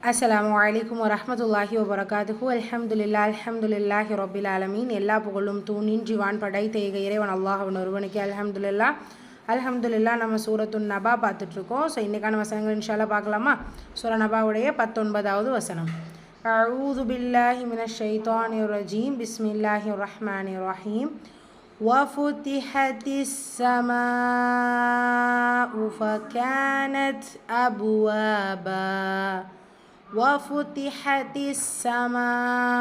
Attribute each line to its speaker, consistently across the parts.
Speaker 1: அஸ்ஸலாமு அலைக்கும் வரஹமத்துல்லாஹி வபரகாத்துஹு அல்ஹம்துலில்லா அல்ஹம்துலில்லாஹி ரபில் ஆலமீன் எல்லா புகழும் தூணின்றி வான் படைத்த ஏக இறைவன் அல்லாஹவன் ஒருவனுக்கு அல்ஹம்துலில்லா அல்ஹம்துலில்லா நம்ம சூரத்துன் நபா பார்த்துட்ருக்கோம் ஸோ இன்றைக்கான வசனங்கள் இன்ஷால்லா பார்க்கலாமா சூர நபாவுடைய பத்தொன்பதாவது வசனம் أعوذ بالله من الشيطان الرجيم بسم الله الرحمن الرحيم وفتحت السماء فكانت أبوابا وفتحت السماء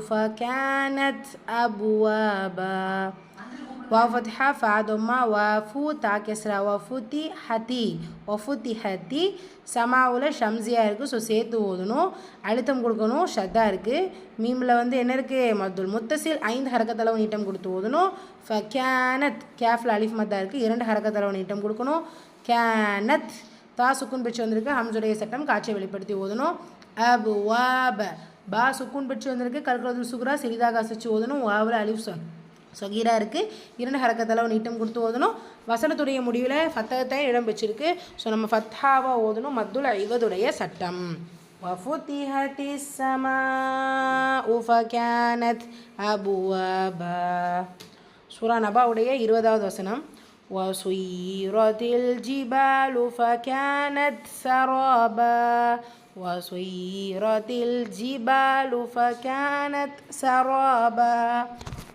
Speaker 1: فكانت أبوابا وفتح فعدما وفو தாக்கெஸ்ரா வஃபுத்தி ஹதி வஃபுத்தி ஹத்தி சமாவில் ஷம்சியாக இருக்குது ஸோ சேர்த்து ஓதணும் அழுத்தம் கொடுக்கணும் ஷத்தா இருக்குது மீமில் வந்து என்ன இருக்குது மத்துல் முத்தசில் ஐந்து ஹரக்கத்தளவு நீட்டம் கொடுத்து ஓதணும் ஃப கேனத் கேஃபில் அலிஃப் மத்தா இருக்குது இரண்டு ஹரக்கத்தளவு நீட்டம் கொடுக்கணும் கேனத் தா சுக்குன் பெற்று வந்திருக்கு ஹம்சுடைய சட்டம் காட்சியை வெளிப்படுத்தி ஓதணும் அபு வாப பா சுக்குன் பெற்று வந்திருக்கு கல்குலத்தில் சுகுரா சிறிதாக அசைச்சு ஓதணும் வாவில் அலிஃப் சொல் சொகீரா இருக்குது இரண்டு ஹரக்கத்தளவு நீட்டம் கொடுத்து ஓதணும் வசனத்துடைய முடிவில் ஃபத்தகத்தை இடம் பெற்றிருக்கு ஸோ நம்ம ஃபத்தாவாக ஓதணும் மத்துல் ஐவதுடைய சட்டம் وفتحت السماء فكانت أبوابا சூரா நபாவுடைய இருபதாவது வசனம் وسيرت الجبال فكانت سرابا وسيرت الجبال فكانت سرابا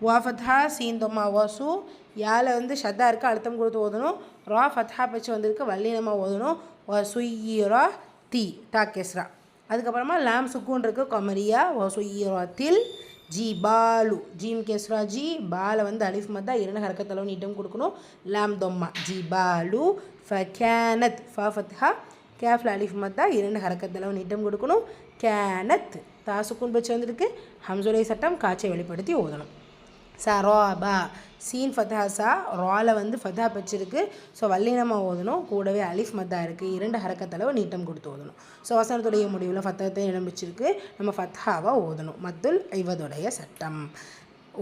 Speaker 1: வா ஃபத்ஹா சீன் தொம்மா வசு யால வந்து ஷத்தா இருக்குது அழுத்தம் கொடுத்து ஓதணும் ரா ஃபத்ஹா பச்சு வந்திருக்கு வல்லினமாக ஓதணும் வ சுய்யரா தி டா கெஸ்ரா அதுக்கப்புறமா லாம் சுக்கூன் இருக்குது கொமரியா வ சுய்யரா தில் ஜி பாலு ஜீம் கேஸ்ரா ஜி பாலை வந்து அலிஃப் மத்தா இரண்டு ஹரக்கத்தளவு நீட்டம் கொடுக்கணும். லாம் தொம்மா. ஜி பாலு ஃப கேனத் ஃபா ஃபத்ஹா. கேஃபில் அலிஃப் மத்தா இரண்டு ஹரக்கத்தளவு நீட்டம் கொடுக்கணும். கேனத் தா சுக்கூன் பச்சு வந்திருக்கு ஹம்சுலை சட்டம் காட்சியை வெளிப்படுத்தி ஓதணும். சரோபா சீன் ஃபத்தாசா ரால வந்து ஃபதா பச்சிருக்கு ஸோ வல்லினமாக ஓதணும். கூடவே அலிஃப் மத்தா இருக்குது இரண்டு ஹரக்கத்தளவு நீட்டம் கொடுத்து ஓதணும். ஸோ வசனத்துடைய முடிவில் ஃபத்தத்தை இடம் வச்சிருக்கு நம்ம ஃபத்தாவாக ஓதணும். மத்துல் ஐவதுடைய சட்டம்.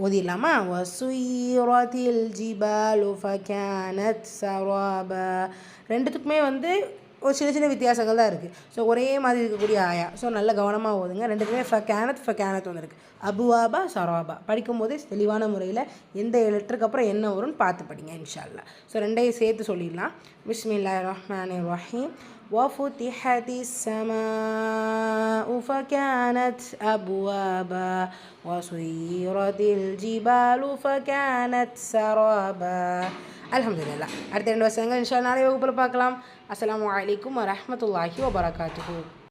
Speaker 1: ஓதிடலாமா? வசுயிரத்தில் ஜிபாலு ஃபகானத் சரோபா. ரெண்டுத்துக்குமே வந்து ஒரு சின்ன சின்ன வித்தியாசங்கள் தான் இருக்குது ஸோ ஒரே மாதிரி இருக்கக்கூடிய ஆயா. ஸோ நல்ல கவனமாக ஓதுங்க. ரெண்டுக்குமே ஃப கேனத் ஃப கேனத் வந்திருக்கு. அபுவாபா சரவாபா படிக்கும்போதே தெளிவான முறையில் எந்த லெட்டருக்கு அப்புறம் என்ன வரும்னு பார்த்து படிங்க இன்ஷால்லா ஸோ ரெண்டையும் சேர்த்து சொல்லிடலாம். பிஸ்மில்லா ரஹ்மான் ரஹீம். وفتحت السماء فكانت أبوابا وسيرت الجبال فكانت سرابا அலமதுல்லா அடுத்த ரெண்டு வருஷங்கள் இன்ஷா நாளை வகுப்பில் பார்க்கலாம் அஸ்லாம் வலைக்கம் வரமத்துல்லாஹி வபரகாத்துஹூ